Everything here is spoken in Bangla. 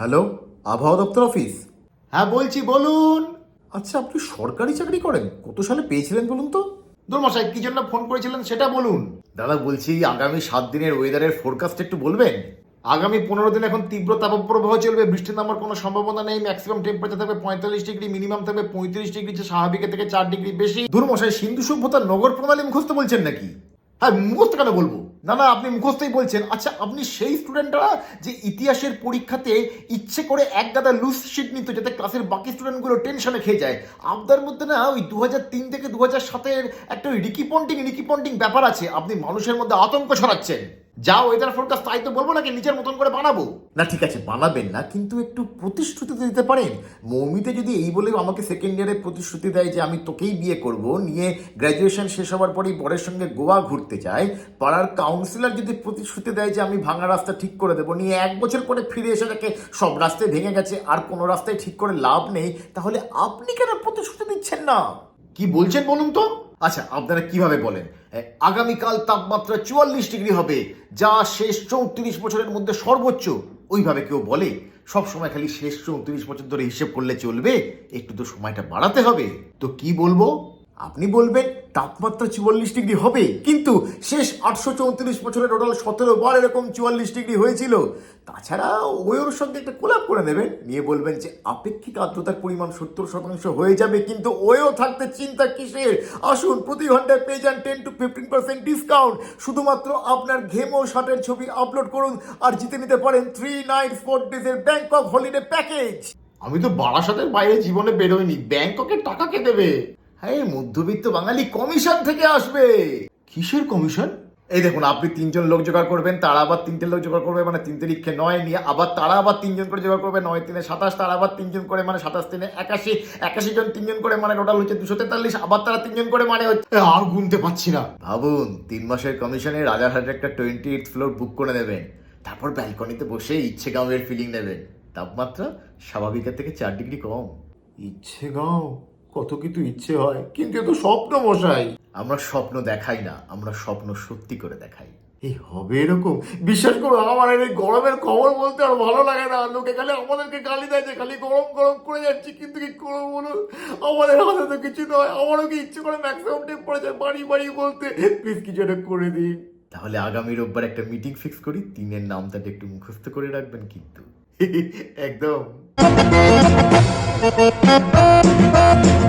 হ্যালো আবহাওয়া দপ্তর অফিস? হ্যাঁ বলছি বলুন। আচ্ছা আপনি সরকারি চাকরি করেন? কত সালে পেয়েছিলেন বলুন তো? দুর্মশাই কি জন্য ফোন করেছিলেন সেটা বলুন। দাদা বলছি আগামী সাত দিনের ওয়েদারের ফোরকাস্ট একটু বলবেন? আগামী পনেরো দিন এখন তীব্র তাপপ্রবাহ চলবে বৃষ্টি নামার কোনো সম্ভাবনা নেই ম্যাক্সিমাম টেম্পারেচার থাকবে পঁয়তাল্লিশ ডিগ্রি মিনিমাম থাকবে পঁয়ত্রিশ ডিগ্রি স্বাভাবিকের থেকে চার ডিগ্রি বেশি। দুর্মশাই সিন্ধু সভ্যতার নগর প্রণালী মুখস্থ বলছেন নাকি? হ্যাঁ মুখস্থ কেন বলব? না না, আপনি মুখস্থই বলছেন। আচ্ছা আপনি সেই স্টুডেন্টরা যে ইতিহাসের পরীক্ষাতে ইচ্ছে করে এক গাদা লুজ শিট নিত যাতে ক্লাসের বাকি স্টুডেন্টগুলো টেনশনে খেয়ে যায়। আপনার মধ্যে না, ওই দু তিন থেকে দু হাজার সাতের একটা ওই রিকি পন্টিং রিকি পন্টিং ব্যাপার আছে। আপনি মানুষের মধ্যে আতঙ্ক ছড়াচ্ছেন। যা ওয়েদার ফোরকাস্ট তাই তো বলব নাকি নিজের মতন করে বানাবো? না ঠিক আছে বানাবেন না কিন্তু একটু প্রতিশ্রুতি তো দিতে পারেন। মৌমিতে যদি এই বলে আমাকে সেকেন্ড ইয়ারে প্রতিশ্রুতি দেয় যে আমি তোকেই বিয়ে করব নিয়ে গ্র্যাজুয়েশন শেষ হওয়ার পরেই বরের সঙ্গে গোয়া ঘুরতে চাই পাড়ার কাউন্সিলর যদি প্রতিশ্রুতি দেয় যে আমি ভাঙা রাস্তা ঠিক করে দেবো নিয়ে এক বছর পরে ফিরে এসে দেখে সব রাস্তায় ভেঙে গেছে আর কোনো রাস্তায় ঠিক করে লাভ নেই তাহলে আপনি কেন প্রতিশ্রুতি দিচ্ছেন না? কি বলছেন বলুন তো? আচ্ছা আপনারা কীভাবে বলেন? আগামীকাল তাপমাত্রা চুয়াল্লিশ ডিগ্রি হবে, যা শেষ চৌত্রিশ বছরের মধ্যে সর্বোচ্চ। ওইভাবে কেউ বলে? সব সময় খালি শেষ চৌত্রিশ বছর ধরে হিসেব করলে চলবে? একটু তো সময়টা বাড়াতে হবে। তো কি বলব? আপনি বলবেন তাপমাত্রা চুয়াল্লিশ ডিগ্রি হবে, কিন্তু শেষ আটশো চৌত্রিশ বছরের টোটাল সতেরো বার এরকম চুয়াল্লিশ ডিগ্রি হয়েছিল। তাছাড়া ওয়ের সঙ্গে একটা কোলাপ করে নেবেন, নিয়ে বলবেন যে আপেক্ষিক আর্দ্রতার পরিমাণ সত্তর শতাংশ হয়ে যাবে, কিন্তু ওয়েও থাকতে চিন্তা কিসের? আসুন প্রতি ঘন্টায় পেয়ে যান ten to fifteen percent discount. শুধুমাত্র আপনার ঘেমো শার্টের ছবি আপলোড করুন আর জিতে নিতে পারেন থ্রি নাইট ফোর ডেজের ব্যাংকক হলিডে প্যাকেজ। আমি তো বারাসাতের বাইরে জীবনে বেরোয়নি ব্যাংককের টাকা কে দেবে? হ্যাঁ মধ্যবিত্ত বাঙালি কমিশন থেকে আসবে। কিসের কমিশন? এই দেখুন আপনি তিনজন লোক জোগাড় করবেন তারা আবার তিনটে লোক জোগাড় করবে মানে তিন তারিখে নয় নিয়ে আবার তারা আবার তিনজন করে জোগাড় করবে নয় তিনে সাতাশ তারা আবার তিনজন করে মানে সাতাশ তিনে একাশি একাশি জন তিনজন করে মানে টোটাল হচ্ছে দুশো তেতাল্লিশ আবার তারা তিনজন করে মানে হচ্ছে আর গুনতে পারছি না। ভাবুন তিন মাসের কমিশনে রাজারহাটের একটা টোয়েন্টি এইট ফ্লোর বুক করে নেবেন। তারপর ব্যালকনিতে বসে ইচ্ছে গাঁয়ের ফিলিং নেবেন। তাপমাত্রা স্বাভাবিকের থেকে চার ডিগ্রি কম। ইচ্ছে গাও? কত কিছু ইচ্ছে হয় কিন্তু এ তো স্বপ্ন মশাই। আমরা স্বপ্ন দেখাই না আমরা স্বপ্ন সত্যি করে দেখাই। এই হবে এরকম? বিশ্বাস করো আমার আর এই গরমের খবর বলতে আর ভালো লাগে না। লোকে খালি আমাদেরকে গালি দেয় যে খালি গরম গরম করে যাচ্ছি কিন্তু কি করব বলুন? আমাদের হাতে তো কিছু নয় আমারও কি ইচ্ছে করে ম্যাক্সিমাম টেম্পারেচার বাড়ি বাড়ি বলতে? প্লিজ কিছু একটা করে দিন। তাহলে আগামী রোববার একটা মিটিং ফিক্স করি তিনের নামটা একটু মুখস্থ করে রাখবেন কিন্তু। একদম।